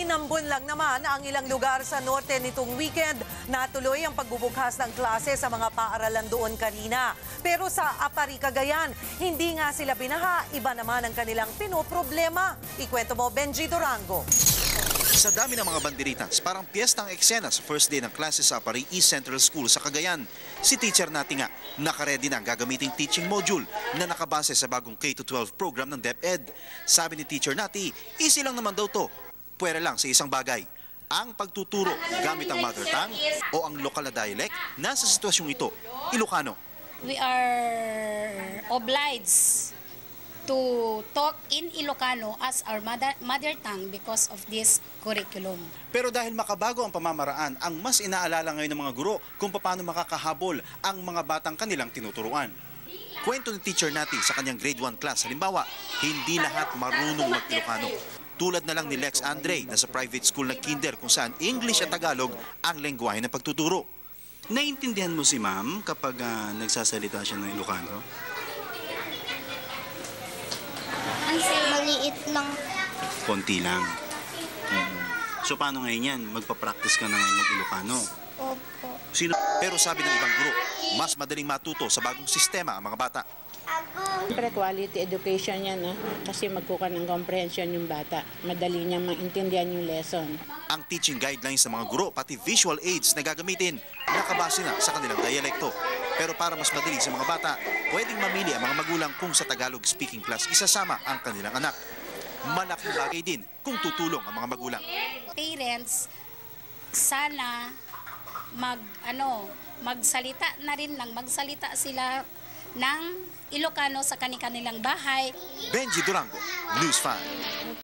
Maninambon lang naman ang ilang lugar sa norte nitong weekend. Natuloy ang pagbubukas ng klase sa mga paaralan doon kanina. Pero sa Apari, Cagayan, hindi nga sila binaha. Iba naman ang kanilang pinoproblema. Ikwento mo, Benji Durango. Sa dami ng mga banderitas, parang piyestang eksena sa first day ng klase sa Apari East Central School sa Cagayan. Si teacher natin nga, nakaredy na ang gagamiting teaching module na nakabase sa bagong K-12 program ng DepEd. Sabi ni teacher nati, easy lang naman daw to. Pwera lang sa isang bagay. Ang pagtuturo gamit ang mother tongue o ang lokal na dialect na sa sitwasyong ito, Ilocano. we are obliged to talk in Ilocano as our mother, mother tongue because of this curriculum. Pero dahil makabago ang pamamaraan, ang mas inaalala ngayon ng mga guro kung paano makakahabol ang mga batang kanilang tinuturuan. Kwento ni teacher Nati sa kanyang grade 1 class, halimbawa, hindi lahat marunong mag-Ilocano. Tulad na lang ni Lex Andre na sa private school na kinder kung saan English at Tagalog ang lengguwahe ng pagtuturo. Naiintindihan mo si ma'am kapag ah, nagsasalita siya ng Ilocano? Maliit lang. Konti lang. Mm. So paano ngayon yan? Magpa-practice ka na ngayon mag-Ilocano. Opo. Sino? Pero sabi ng ibang guro, mas madaling matuto sa bagong sistema ang mga bata. Siyempre, quality education yan, ah, kasi magkuka ng comprehension yung bata. Madali niyang maintindihan yung lesson. Ang teaching guidelines ng mga guro, pati visual aids na gagamitin, nakabase na sa kanilang dialekto. Pero para mas madali sa mga bata, pwedeng mamili ang mga magulang kung sa Tagalog speaking class isasama ang kanilang anak. Malaking bagay din kung tutulong ang mga magulang. Parents, sana mag ano, magsalita na rin ng magsalita sila ng Ilocano sa kanilang bahay Benji Durango, News 5.